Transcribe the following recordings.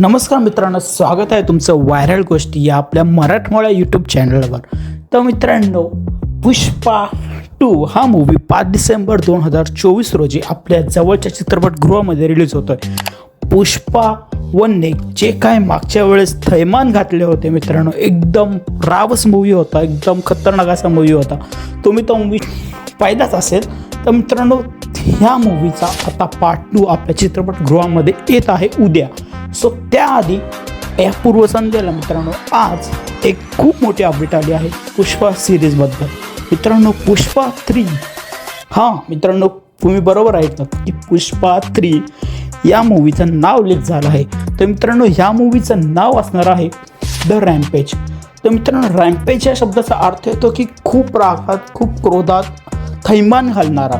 नमस्कार मित्रांनो स्वागत आहे तुमचं व्हायरल गोष्टी या आपल्या मराठमोळ्या यूट्यूब चॅनलवर तर मित्रांनो पुष्पा टू हा मूवी पाच डिसेंबर दोन हजार चोवीस रोजी आपल्या जवळच्या चित्रपटगृहामध्ये रिलीज होतो आहे पुष्पा वनने जे काय मागच्या वेळेस थैमान घातले होते मित्रांनो एकदम रावस मूवी होता एकदम खतरनाक असा मूवी होता. तुम्ही तो मूवी पाहिलाच असेल. तर मित्रांनो ह्या मूवीचा आता पार्ट टू आपल्या चित्रपटगृहामध्ये येत आहे उद्या. सो त्याआधी या पूर्वसंध्येला मित्रांनो आज एक खूप मोठी अपडेट आली आहे पुष्पा सिरीजबद्दल मित्रांनो पुष्पा थ्री हां मित्रांनो तुम्ही बरोबर ऐकतात की पुष्पा थ्री या मूवीचं नाव लीक झालं आहे. तर मित्रांनो ह्या मूवीचं नाव असणार आहे द रॅम्पेज तर मित्रांनो रॅम्पेज या शब्दाचा अर्थ येतो की खूप रागात खूप क्रोधात थैमान घालणारा.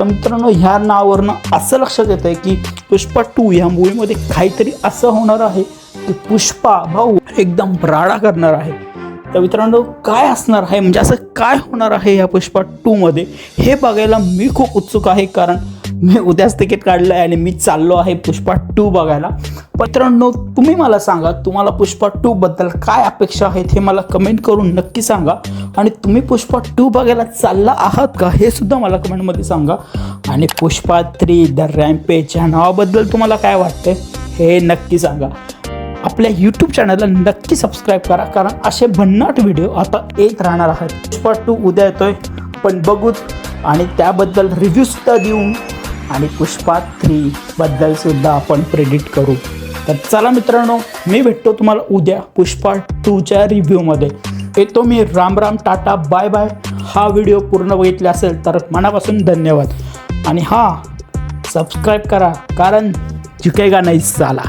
तर मित्रांनो ह्या नावावरनं असं लक्षात येतं आहे की पुष्पा टू ह्या मूवीमध्ये काहीतरी असं होणार आहे की पुष्पा भाऊ एकदम राडा करणार आहे. तर मित्रांनो काय असणार आहे? म्हणजे असं काय होणार आहे या पुष्पा टूमध्ये हे बघायला मी खूप उत्सुक आहे कारण मी उद्याच तिकीट काढलं आहे आणि मी चाललो आहे पुष्पा टू बघायला. मित्रांनो तुम्ही मला सांगा तुम्हाला पुष्पा टूबद्दल काय अपेक्षा आहेत हे मला कमेंट करून नक्की सांगा. आणि तुम्ही पुष्पा टू बघायला चालला आहात का हे सुद्धा मला कमेंटमध्ये सांगा. आणि पुष्पा थ्री द रॅम्पेज ह्या नावाबद्दल तुम्हाला काय वाटतंय हे नक्की सांगा. आपल्या यूट्यूब चॅनलला नक्की सबस्क्राईब करा कारण असे भन्नाट व्हिडिओ आता येत राहणार आहेत. पुष्पा टू उद्या येतोय पण बघूच आणि त्याबद्दल रिव्ह्यूसुद्धा देऊन आणि पुष्पा थ्री बद्दल सुद्धा आपण प्रेडिक्ट करू. तर चला मित्रांनो मी भेटतो तुम्हाला उद्या पुष्पा टूच्या रिव्ह्यूमध्ये येतो मी. Ram Ram tata bye bye हा व्हिडिओ पूर्ण बघितला असेल तर मनापासून धन्यवाद. आणि हां सबस्क्राईब करा कारण झुकेगा नाही साला